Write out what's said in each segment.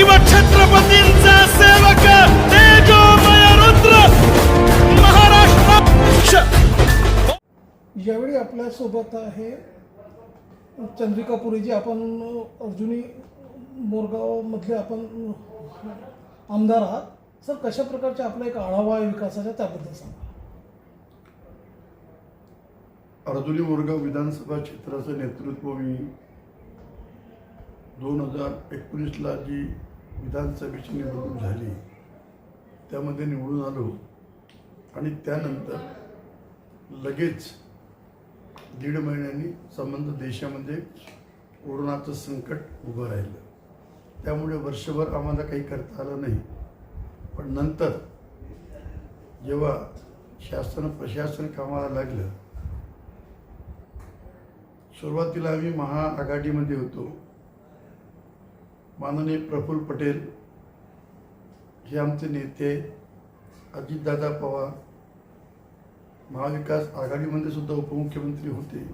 शिवछत्रपतींचा सेवक तेजोमय रुद्र महाराष्ट्र. यावेळी आपल्यासोबत आहे चंद्रिकापुरीजी आपण अर्जुनी मोरगावमधले आपण आमदार आहात. सर कशा प्रकारचे आपला एक आढावा आहे विकासाचा त्याबद्दल सांगा. अर्जुनी मोरगाव विधानसभा क्षेत्राचं नेतृत्व मी दोन हजार एकोणीसला जी विधानसभेची निवडणूक झाली. त्यामध्ये निवडून आलो. आणि त्यानंतर लगेच दीड महिन्यांनी संबंध देशामध्ये कोरोनाचं संकट उभं राहिलं. त्यामुळे वर्षभर आम्हाला काही करता आलं नाही. पण नंतर जेव्हा शासन प्रशासन कामाला लागलं सुरुवातीला आम्ही महाआघाडीमध्ये होतो. माननीय प्रफुल्ल पटेल हे आमचे नेते अजितदादा पवार महाविकास आघाडीमध्ये सुद्धा उपमुख्यमंत्री होते.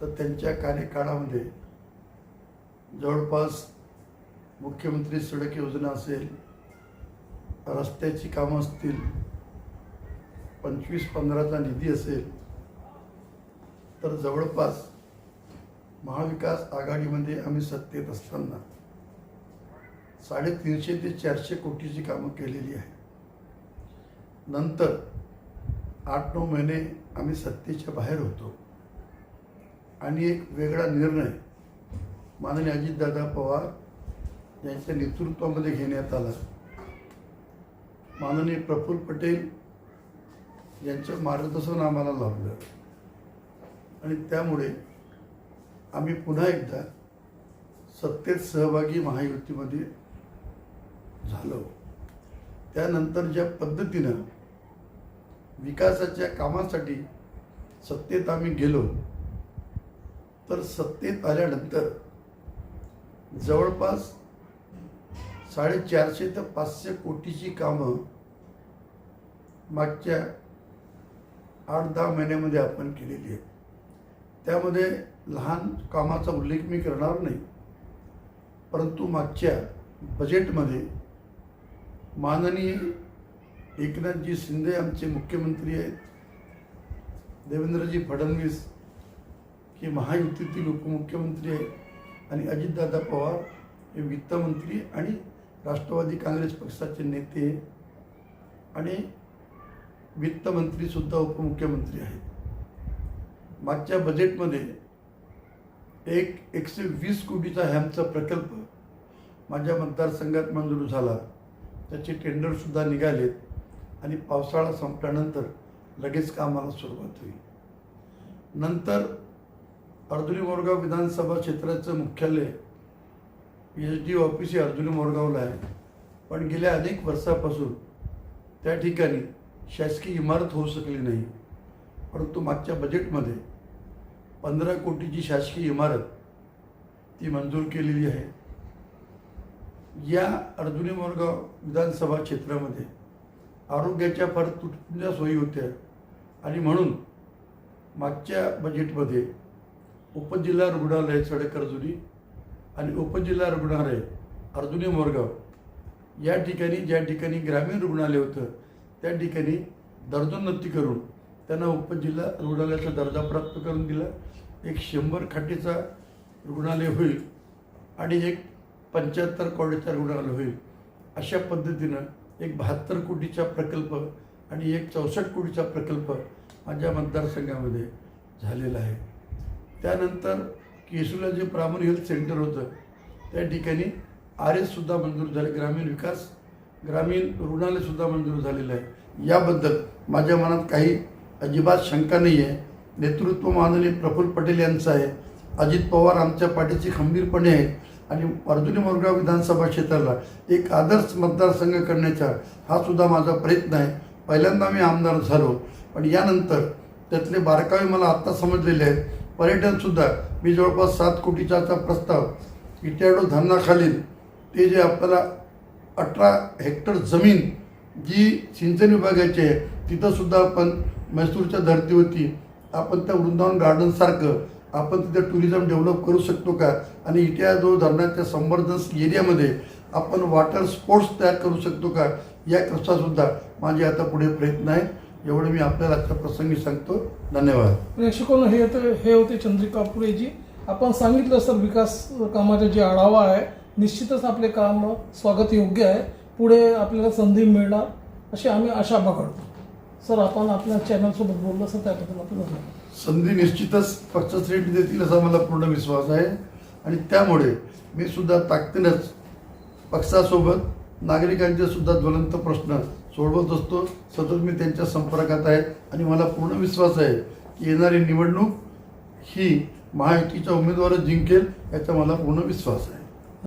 तर त्यांच्या कार्यकाळामध्ये जवळपास मुख्यमंत्री सडक योजना असेल रस्त्याची कामं असतील पंचवीस पंधराचा निधी असेल तर जवळपास महाविकास आघाडीमध्ये आम्ही सत्तेत असताना साडेतीनशे ते चारशे कोटीची कामं केलेली आहे. नंतर आठ नऊ महिने आम्ही सत्तेच्या बाहेर होतो. आणि एक वेगळा निर्णय माननीय अजितदादा पवार यांच्या नेतृत्वामध्ये घेण्यात आला. माननीय प्रफुल्ल पटेल यांचं मार्गदर्शन आम्हाला लाभलं. आणि त्यामुळे आम्ही पुन्हा एकदा सत्तेत सहभागी महायुतीमध्ये टाकलं त्यानंतर ज्या पद्धतीनं विकासाच्या कामासाठी सत्तेत आम्ही गेलो तर सत्तेत आल्यानंतर जवळपास साडेचारशे ते पाचशे कोटीची कामं मागच्या आठ दहा महिन्यामध्ये आपण केलेली आहेत. त्यामध्ये लहान कामाचा उल्लेख मी करणार नाही परंतु मागच्या बजेटमध्ये माननीय एकनाथजी शिंदे आमचे मुख्यमंत्री आहेत. देवेंद्रजी फडणवीस हे महायुतीतील उपमुख्यमंत्री आहेत. आणि अजितदादा पवार हे वित्तमंत्री आणि राष्ट्रवादी काँग्रेस पक्षाचे नेते आणि वित्तमंत्रीसुद्धा उपमुख्यमंत्री आहेत. मागच्या बजेटमध्ये एक एकशे वीस कोटीचा हॅमचा प्रकल्प माझ्या मतदारसंघात मंजूर झाला. त्याचे टेंडरसुद्धा निघालेत आणि पावसाळा संपल्यानंतर लगेच कामाला सुरुवात होईल. नंतर अर्जुनी मोरगाव विधानसभा क्षेत्राचं मुख्यालय एच डी ऑफिस हे अर्जुनी मोरगावला आहे. पण गेल्या अनेक वर्षापासून त्या ठिकाणी शासकीय इमारत होऊ शकली नाही. परंतु मागच्या बजेटमध्ये पंधरा कोटीची शासकीय इमारत ती मंजूर केलेली आहे. या अर्जुनी मोरगाव विधानसभा क्षेत्रामध्ये आरोग्याच्या फार तुटपुंज्या सोयी होत्या. आणि म्हणून मागच्या बजेटमध्ये उपजिल्हा रुग्णालय सडक अर्जुनी आणि उपजिल्हा रुग्णालय अर्जुनी मोरगाव या ठिकाणी ज्या ठिकाणी ग्रामीण रुग्णालय होतं त्या ठिकाणी दर्जोन्नती करून त्यांना उपजिल्हा रुग्णालयाचा दर्जा प्राप्त करून दिला. एक शंभर खाटीचा रुग्णालय होईल आणि एक पंच्याहत्तर कोटीचा रुग्णालय होईल. अशा पद्धतीनं एक बहात्तर कोटीचा प्रकल्प आणि एक चौसष्ट कोटीचा प्रकल्प माझ्या मतदारसंघामध्ये झालेला आहे. त्यानंतर केसूला जे ब्राह्मण हेल्थ सेंटर होतं त्या ठिकाणी आर एससुद्धा मंजूर झाले. ग्रामीण विकास ग्रामीण रुग्णालयसुद्धा मंजूर झालेलं आहे. याबद्दल माझ्या मनात काही अजिबात शंका नाही आहे. नेतृत्व माननीय प्रफुल्ल पटेल यांचं आहे. अजित पवार आमच्या पाठीचे खंबीरपणे आहेत. आणि अर्जुनी मोरगाव विधानसभा क्षेत्राला एक आदर्श मतदारसंघ करण्याचा हा सुद्धा माझा प्रयत्न आहे. पहिल्यांदा मी आमदार झालो पण यानंतर त्यातले बारकावे मला आत्ता समजलेले आहेत. पर्यटनसुद्धा मी जवळपास सात कोटीचा प्रस्ताव इट्याडो धरणाखालील ते जे आपल्याला अठरा हेक्टर जमीन जी सिंचन विभागाची आहे तिथंसुद्धा आपण मैसूरच्या धर्तीवरती आपण त्या वृंदावन गार्डनसारखं आपण तिथे टुरिझम डेव्हलप करू शकतो का? आणि इटियादो धरणाच्या संवर्धन एरियामध्ये आपण वॉटर स्पोर्ट्स तयार करू शकतो का? याकरता सुद्धा माझे आता पुढे प्रयत्न आहे एवढं मी आपल्याला आजच्या प्रसंगी सांगतो. धन्यवाद. प्रेक्षकांना हे होते हे होते चंद्रिका पुरेजी. आपण सांगितलं सर विकास कामाचा जे आढावा आहे निश्चितच आपले काम स्वागत योग्य आहे. पुढे आपल्याला संधी मिळणार. अशी आम्ही आशा बाळगतो. सर आपण आपल्या चॅनलसोबत बोललं सर त्याबद्दल आपलं संधी निश्चितच पक्षश्रेष्ठी देतील असा मला पूर्ण विश्वास आहे. आणि त्यामुळे मी सुद्धा ताकदीनंच पक्षासोबत नागरिकांचे सुद्धा ज्वलंत प्रश्न सोडवत असतो. सतत मी त्यांच्या संपर्कात आहे आणि मला पूर्ण विश्वास आहे की येणारी निवडणूक ही महायुतीच्या उमेदवारच जिंकेल याचा मला पूर्ण विश्वास आहे.